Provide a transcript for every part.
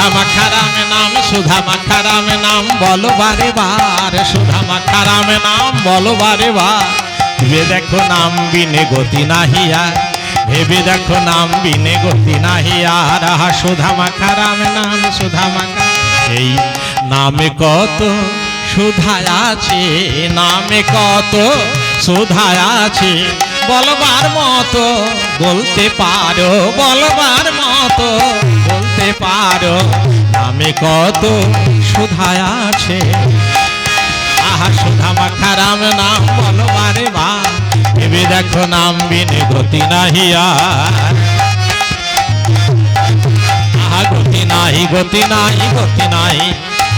সুধা মাখা রাম নাম, সুধা মাখা রাম নাম, বলো বারে বার। সুধা মাখা রাম নাম, বলো বারে বার। ভেবে দেখো নাম বিনে গতি নাহিয়া ভেবে দেখো নাম বিনে গতি নাহিয়া রাহা সুধা মাখা রাম নাম, সুধা মাখা এই নামে কত সুধায় আছে, নামে কত সুধায় আছে। বলবার মতো বলতে পারো, বলবার মতো পারো নামে কত সুধায় আছে। আহা, সুধা মাখা রাম নাম বলবারে বা। ভেবে দেখো নাম বিনে গতি নাহিয়া আহা, গতি নাই গতি নাই গতি নাই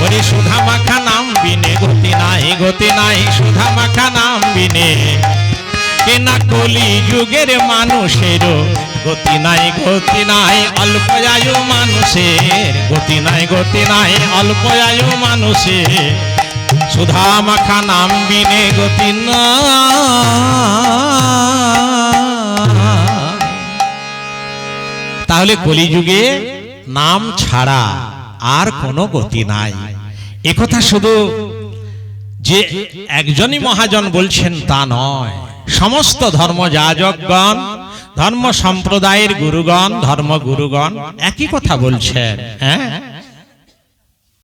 ওরে সুধা মাখা নাম বিনে গতি নাই গতি নাই সুধা মাখা নাম বিনে। কেনা কলি যুগের মানুষের গতি নাই গতি নাই, অল্প আয়ু মানুষের। গতি নাই গতি নাই, অল্প আয়ু মানুষের। সুধা মাখা নাম বিনে গতি না তাহলে কলিযুগে নাম ছাড়া আর কোনো গতি নাই। একথা শুধু যে একজনই মহাজন বলছেন তা নয়, সমস্ত ধর্ম যাজকগণ ধর্ম সম্প্রদায়ের গুরুগণ ধর্ম গুরুগণ একই কথা বলছেন হ্যাঁ?